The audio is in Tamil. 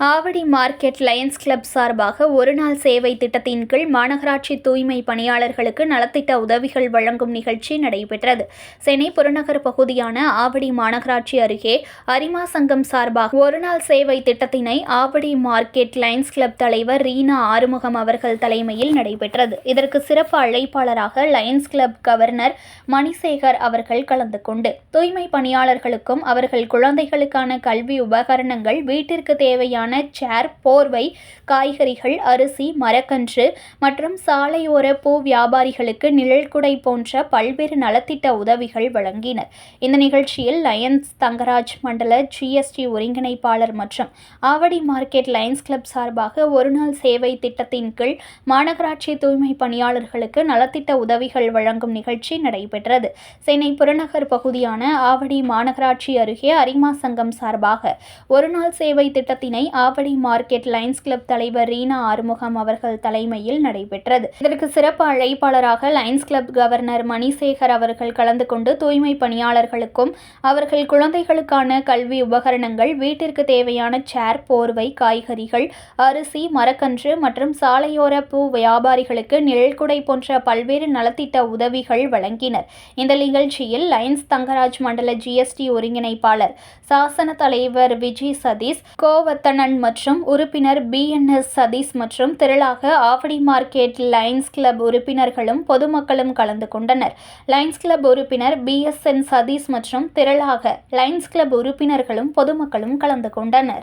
ஆவடி மார்க்கெட் லயன்ஸ் கிளப் சார்பாக ஒருநாள் சேவை திட்டத்தின் கீழ் மாநகராட்சி தூய்மை பணியாளர்களுக்கு நலத்திட்ட உதவிகள் வழங்கும் நிகழ்ச்சி நடைபெற்றது. சென்னை புறநகர் பகுதியான ஆவடி மாநகராட்சி அருகே அரிமா சங்கம் சார்பாக ஒருநாள் சேவை திட்டத்தினை ஆவடி மார்க்கெட் லயன்ஸ் கிளப் தலைவர் ரீனா ஆறுமுகம் அவர்கள் தலைமையில் நடைபெற்றது. இதற்கு சிறப்பு அழைப்பாளராக லயன்ஸ் கிளப் கவர்னர் மணிசேகர் அவர்கள் கலந்து கொண்டு தூய்மை பணியாளர்களுக்கும் அவர்கள் குழந்தைகளுக்கான கல்வி உபகரணங்கள் வீட்டிற்கு தேவையான சேர் போர்வை காய்கறிகள் அரிசி மரக்கன்று மற்றும் சாலையோர பூ வியாபாரிகளுக்கு நிழல்குடை போன்ற பல்வேறு நலத்திட்ட உதவிகள் வழங்கினர். இந்த நிகழ்ச்சியில் லயன்ஸ் தங்கராஜ் மண்டல ஜிஎஸ்டி ஒருங்கிணைப்பாளர் மற்றும் ஆவடி மார்க்கெட் லயன்ஸ் கிளப் சார்பாக ஒருநாள் சேவை திட்டத்தின் கீழ் மாநகராட்சி தூய்மை பணியாளர்களுக்கு நலத்திட்ட உதவிகள் வழங்கும் நிகழ்ச்சி நடைபெற்றது. சென்னை புறநகர் பகுதியான ஆவடி மாநகராட்சி அருகே அரிமா சங்கம் சார்பாக ஒருநாள் சேவை திட்டத்தினை ஆவடி மார்க்கெட் லயன்ஸ் கிளப் தலைவர் ரீனா ஆறுமுகம் அவர்கள் தலைமையில் நடைபெற்றது. இதற்கு சிறப்பு அழைப்பாளராக லயன்ஸ் கிளப் கவர்னர் மணிசேகர் அவர்கள் கலந்து கொண்டு தூய்மை பணியாளர்களுக்கும் அவர்கள் குழந்தைகளுக்கான கல்வி உபகரணங்கள் வீட்டிற்கு தேவையான சேர் போர்வை காய்கறிகள் அரிசி மரக்கன்று மற்றும் சாலையோர பூ வியாபாரிகளுக்கு நிழல்குடை போன்ற பல்வேறு நலத்திட்ட உதவிகள் வழங்கினர். இந்த நிகழ்ச்சியில் லயன்ஸ் தங்கராஜ் மண்டல ஜிஎஸ்டி ஒருங்கிணைப்பாளர் சாசன தலைவர் விஜய் சதீஷ் கண்ணன் மற்றும் உறுப்பினர் பி என் எஸ் சதீஷ் மற்றும் திரளாக ஆவடி மார்க்கெட் லயன்ஸ் கிளப் உறுப்பினர்களும் பொதுமக்களும் கலந்து கொண்டனர். லயன்ஸ் கிளப் உறுப்பினர் பி எஸ் என் சதீஷ் மற்றும் திரளாக லயன்ஸ் கிளப் உறுப்பினர்களும் பொதுமக்களும் கலந்து கொண்டனர்.